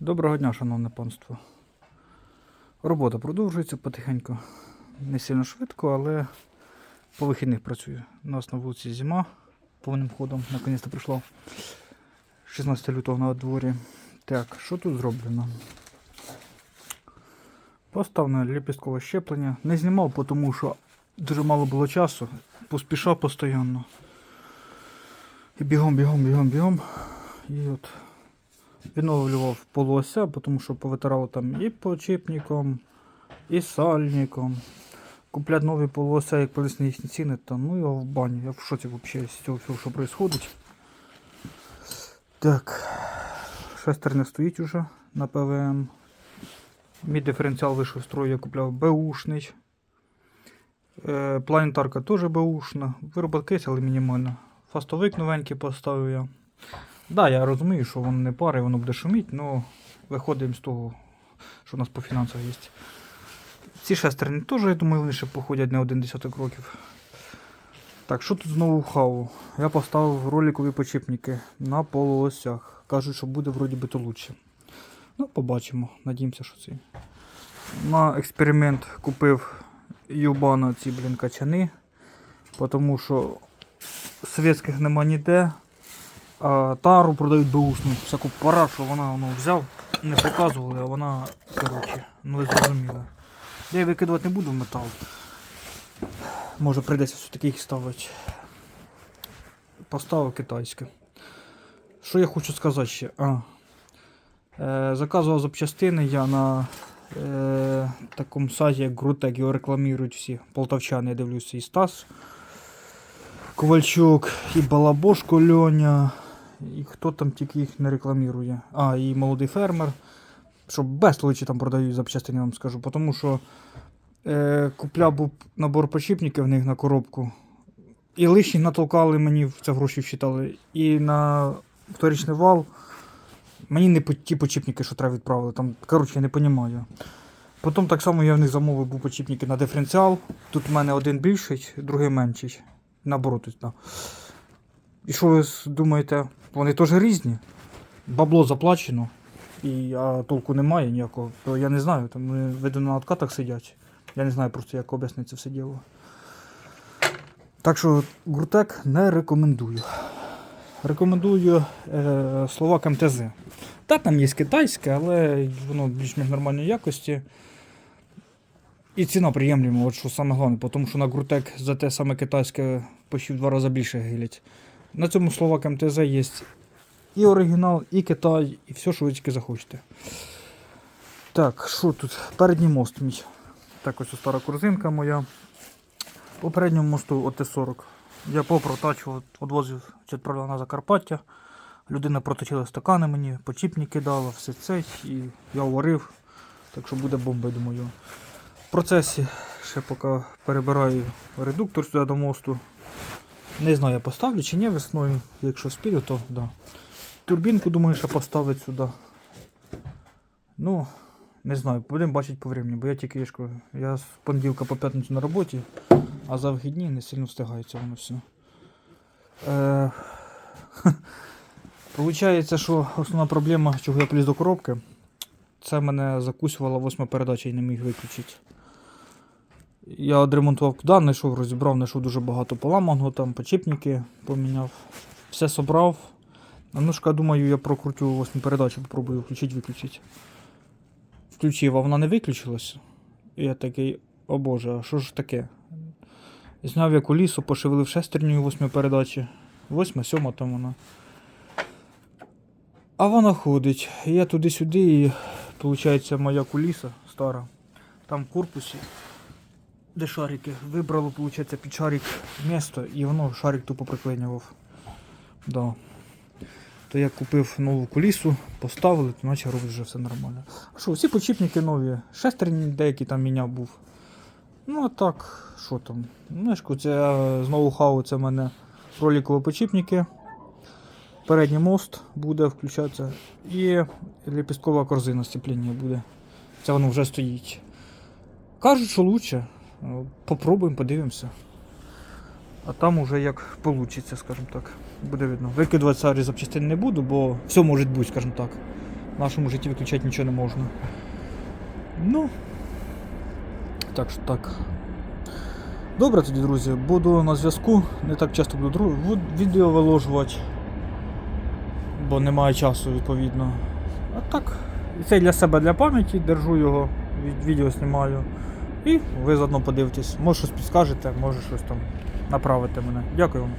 Доброго дня, шановне панство. Робота продовжується потихеньку. Не сильно швидко, але по вихідних працюю. У нас на вулиці зима повним ходом, наконець-то прийшло. 16 лютого на дворі. Так, що тут зроблено? Поставлено ліпісткове щеплення. Не знімав, тому що дуже мало було часу. Поспішав постійно. І бігом, бігом, бігом, бігом. І от відновлював полуося, тому що повитирало там і почіпником, і сальником. Купляти нові полуося, як полісні їхні ціни, то ну його в баню. Я в шоці взагалі з цього всього, що відбувається. Так, шестер не стоїть уже на ПВМ. Мій диференціал вийшов з строю, я купляв Бушний. Е, планетарка теж Бушна. Вироботка є, але мінімальна. Фастовик новенький поставив я. Да, я розумію, що воно не пари, воно буде шуміти, але виходимо з того, що у нас по фінансах є. Ці шестерні теж, я думаю, вони ще походять не один десяток років. Так, що тут знову хаву? Я поставив роликові почіпники на полуосях. Кажуть, що буде вроді би то лучше. Ну, побачимо. Надіємося, що це. На експеримент купив Юбана ці, блін, качани. Тому що совєтських нема ніде. Тару продають беушну, всяку парашу, вона воно взяв, не показували, а вона, коротше, ну ви зрозуміли. Я її викидувати не буду в метал. Може прийдеться все-таки їх ставити. Поставив китайське. Що я хочу сказати ще? А, е, заказував запчастини я на е, такому сайті, як Грутек, його рекламують всі полтавчани, я дивлюся, і Стас. Ковальчук, і Балабошко Льоня, і хто там тільки їх не рекламує. А, і молодий фермер. Що безличі там продають запчастини, вам скажу. Тому що е, купляв був набор почіпників в них на коробку. І лишні натолкали мені, це гроші вчитали. І на вторичний вал мені не ті почіпники, що треба відправили. Там, коротше, я не розумію. Потім так само я в них замовив був почіпники на диференціал. Тут в мене один більший, другий менший. Наоборот, да. І що ви думаєте, вони теж різні? Бабло заплачено, і, а толку немає ніякого. То я не знаю, там вони видно на откатах сидять. Я не знаю просто, як об'яснити це все діло. Так що Гуртек не рекомендую. Рекомендую е, Словак МТЗ. Та там є китайське, але воно більш-менш нормальної якості. І ціна приємлема, от що саме головне, тому що на Гуртек за те саме китайське почти в два рази більше гилять. На цьому Словак МТЗ є і оригінал, і Китай, і все, що ви тільки захочете. Так, що тут? Передній мост мій. Так, ось стара корзинка моя. По передньому мосту ОТ-40. Я попротачував, відвозив чи відправляв на Закарпаття. Людина проточила стакани мені, почіпники дала, все це, і я варив. Так що буде бомба, думаю. В процесі ще поки перебираю редуктор сюди до мосту. Не знаю, я поставлю чи ні весною. Якщо спілю, то да. Турбінку, думаю, ще поставити сюди. Ну, не знаю, будемо бачити по времени, бо я тільки я ж кажу, я з понеділка по п'ятницю на роботі, а за вихідні не сильно встигається воно все. Е, Получається, що основна проблема, чого я поліз до коробки, це мене закусювала восьма передача і не міг виключити. Я відремонтував куди, знайшов, розібрав, знайшов дуже багато поламаного, там почіпники поміняв. Все собрав. А ну ж, думаю, я прокрутю восьму передачу, попробую включити, виключити. Включив, а вона не виключилася. І я такий, о боже, а що ж таке? Зняв я колісо, пошевелив шестерню восьми передачі. Восьма, сьома там вона. А вона ходить. Я туди-сюди і виходить моя куліса стара. Там в корпусі, де шарики. Вибрало, виходить, під шарик місто і воно шарик тупо приклинював. Да. То я купив нову кулісу, поставили, то наче робить вже все нормально. А що, всі почіпники нові. Шестерні деякі там міняв був. Ну а так, що там? Знаєш, це е, знову хау, це в мене роликові почіпники. Передній мост буде включатися. І ліпісткова корзина сцепління буде. Це воно вже стоїть. Кажуть, що лучше. Ну, Попробуємо, подивимося. А там уже як вийде, скажімо так. Буде видно. Викидувати старі запчастини не буду, бо все може бути, скажімо так. В нашому житті виключати нічого не можна. Ну. Так що так. Добре тоді, друзі, буду на зв'язку. Не так часто буду відео виложувати, бо немає часу, відповідно. А так, це для себе для пам'яті, держу його, відео знімаю. І ви заодно подивитесь. Може щось підскажете, може щось там направите мене. Дякую вам.